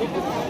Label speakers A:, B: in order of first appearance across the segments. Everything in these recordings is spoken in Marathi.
A: Thank you.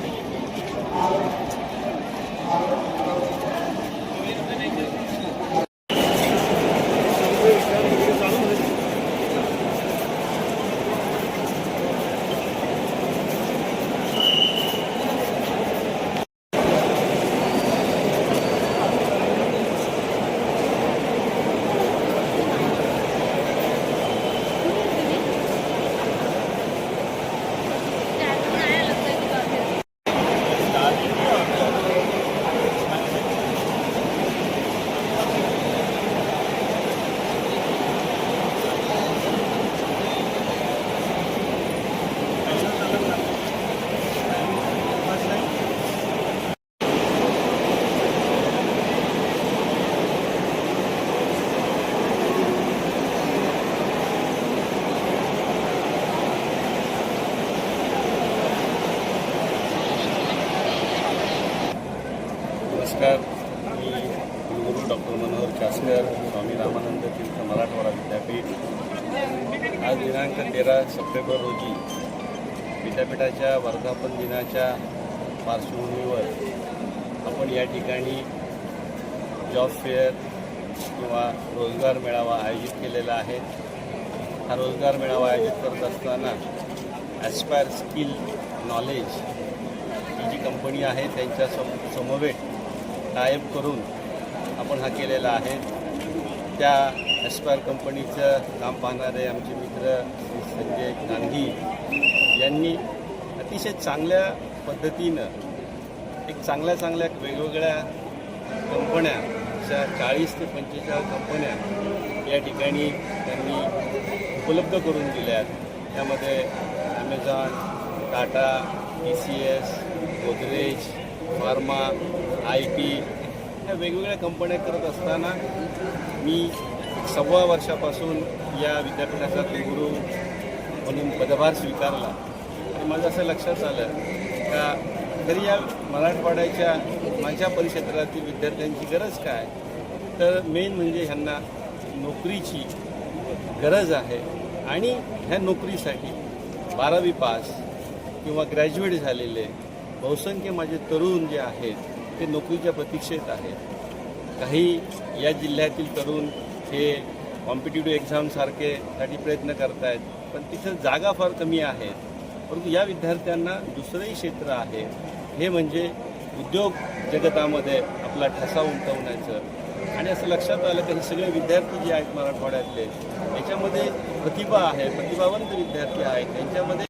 A: नमस्कार मी कुलगुरू डॉक्टर मनोहर कासकर स्वामी रामानंद तीर्थ मराठवाडा विद्यापीठ आज दिनांक तेरा सप्टेंबर रोजी विद्यापीठाच्या वर्धापन दिनाच्या पार्श्वभूमीवर आपण या ठिकाणी जॉब फेअर किंवा रोजगार मेळावा आयोजित केलेला आहे हा रोजगार मेळावा आयोजित करत असताना ॲस्पायर स्किल नॉलेज ही जी कंपनी आहे त्यांच्या सम समवेत टाईप करून आपण हा केलेला आहे त्या एस्पायर कंपनीचं काम पाहणारे आमचे मित्र संजय गांधी यांनी अतिशय चांगल्या पद्धतीनं एक चांगल्या चांगल्या वेगवेगळ्या कंपन्या अशा चाळीस ते पंचेचाळीस कंपन्या या ठिकाणी त्यांनी उपलब्ध करून दिल्या आहेत त्यामध्ये Amazon Tata T C S Godrej pharma I T ह्या वेगवेगळ्या कंपन्या करत असताना मी सव्वा वर्षापासून या विद्यापीठाचा गुरु म्हणून पदभार स्वीकारला आणि माझं असं लक्षात आलं का तरी या मराठवाड्याच्या माझ्या परिक्षेत्रातील विद्यार्थ्यांची गरज काय तर मेन म्हणजे ह्यांना नोकरीची गरज आहे आणि ह्या नोकरीसाठी बारावी पास किंवा ग्रॅज्युएट झालेले बहुसंख्य माझे तरुण जे आहेत ते नोकरीच्या प्रतीक्षेत आहेत काही या जिल्ह्यातील तरुण हे कॉम्पिटेटिव्ह एक्झामसारखे साठी प्रयत्न करत आहेत पण तिथं जागा फार कमी आहेत परंतु या विद्यार्थ्यांना दुसरंही क्षेत्र आहे हे म्हणजे उद्योग जगतामध्ये आपला ठसा उमटवण्याचं आणि असं लक्षात आलं की सगळे विद्यार्थी जे आहेत मराठवाड्यातले याच्यामध्ये प्रतिभा आहे प्रतिभावंत विद्यार्थी आहेत त्यांच्यामध्ये